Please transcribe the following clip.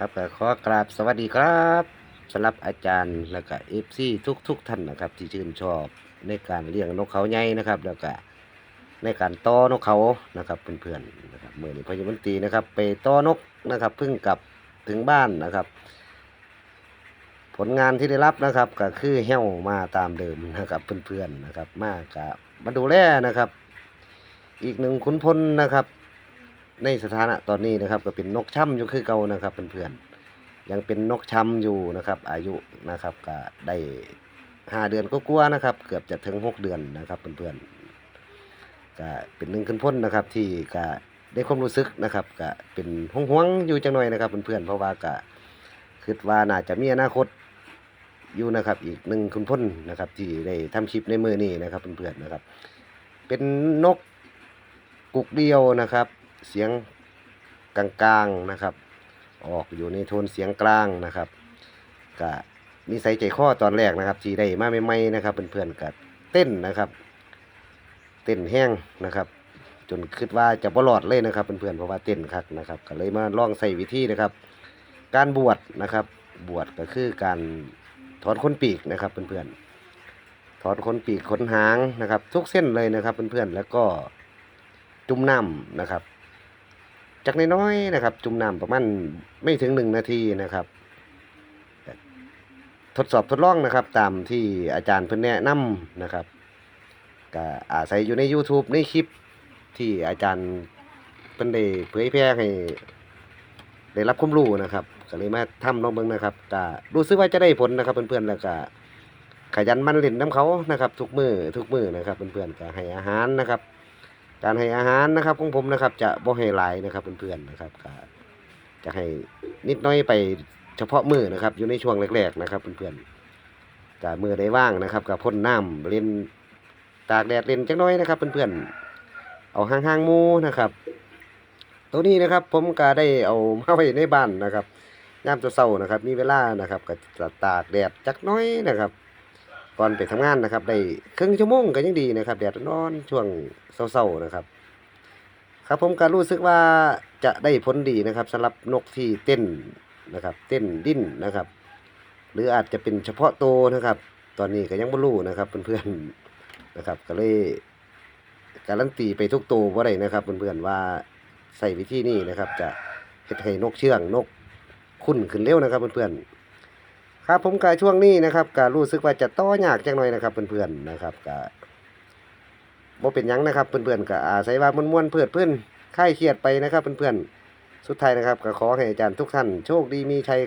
ครับก็ขอกราบสวัสดีครับสำหรับอาจารย์แล้วก็เอฟซีทุกทุกๆท่านนะครับ ที่ชื่นชอบในการเลี้ยงนกเขาใหญ่นะครับ แล้วก็ในการต้อนกเขานะครับเพื่อนๆนะครับเมื่อนี้พยมนตีนะครับ ไปต้อนกนะครับเพิ่งกลับถึงบ้านนะครับ ผลงานที่ได้รับนะครับก็คือแห้วมาตามเดิมนะครับเพื่อนๆนะครับ มากกับมาดูแลนะครับ อีกหนึ่งขุนพลนะครับ ในสถานะตอนนี้นะครับ ก็เป็นนกช่ำอยู่คือเก่านะครับเพื่อนๆยังเป็นนกช่ำอยู่นะครับ อายุนะครับก็ได้ห้าเดือนก็กลัวนะครับ เกือบจะถึงหกเดือนนะครับเพื่อนๆก็เป็นหนึ่งขึ้นพ้นนะครับ ที่ก็ได้ความรู้สึกนะครับก็เป็นห่วงๆอยู่จังหน่อยนะครับเพื่อนๆเพราะว่าก็คิดว่าน่าจะมีอนาคตอยู่นะครับอีกหนึ่งคุณพ้นนะครับ ที่ได้ทำคลิปในมือนี้นะครับเพื่อนๆนะครับ เป็นนกกุกเดียวนะครับ เสียงกลางๆนะครับ ออกอยู่ในโทนเสียงกลางนะครับก็นิสัยใจคอตอนแรกนะครับที่ได้มาใหม่ๆนะครับเพื่อนๆก็เต้นนะครับ เต้นแห้งนะครับ จนคิดว่าจะบ่รอดเลยนะครับเพื่อนๆเพราะว่าเต้นคักนะครับ ก็เลยมาลองใส่วิธีนะครับ การบวชนะครับ บวชก็คือการถอนขนปีกนะครับเพื่อนๆถอนขนปีกขนหางนะครับ ทุกเส้นเลยนะครับเพื่อนๆแล้วก็จุ่มน้ำนะครับ จากน้อยๆนะครับ จุ่มน้ำประมาณไม่ถึงหนึ่งนาทีนะครับ ทดสอบทดลองนะครับ ตามที่อาจารย์เพิ่อนแนะนำนะครับก็อาศัยอยู่ใน YouTube ในคลิปที่อาจารย์เพิ่อนได้เผยแพร่ให้ได้รับความรู้นะครับก็เลยมาทำลองเบิ่งนะครับก็รู้สึกว่าจะได้ผลนะครับ เพื่อนๆแล้วก็ขยันมันเล่นน้ำเขานะครับ ทุกมือทุกมือนะครับ เพื่อนๆก็ให้อาหารนะครับ การให้อาหารนะครับของผมนะครับ จะบ่ให้หลายนะครับเพื่อนๆนะครับจะให้นิดน้อยไปเฉพาะมือนะครับ อยู่ในช่วงแรกๆนะครับเพื่อนๆก็มือได้ว่างนะครับกับพ่นน้ำเล่นตากแดดเล่นจักน้อยนะครับเพื่อนๆเอาห่างๆมูนะครับ ตัวนี้นะครับผมก็ได้เอามาไว้ในบ้านนะครับยามเช้านะครับ มีเวลานะครับก็จะตากแดดจักน้อยนะครับ ก่อนไปทำงานนะครับได้ครึ่งชั่วโมงก็ยังดีนะครับแดดร้อนช่วงเช้าๆนะครับ ครับผมก็รู้สึกว่าจะได้ผลดีนะครับสำหรับนกที่เต้นนะครับ เต้นดิ้นนะครับ หรืออาจจะเป็นเฉพาะตัวนะครับ ตอนนี้ก็ยังไม่รู้นะครับเพื่อนๆนะครับ ก็เลยการันตีไปทุกตัวว่าไรนะครับเพื่อนๆว่าใส่วิธีนี้นะครับ จะเฮ็ดให้นกเชื่องนกคุ้นขึ้นเร็วนะครับเพื่อนๆ ครับผมกาช่วงนี้นะครับการู้สึกว่าจะต้อยากจังหน่อยนะครับเพื่อนๆนะครับก็บ่เป็นยังนะครับเพื่อนๆก็อาศัยว่าม้วนๆเพื่อนเพื่อนคลายเครียดไปนะครับเพื่อนๆสุดท้ายนะครับก็ขอให้อาจารย์ทุกท่านโชคดีมีชัย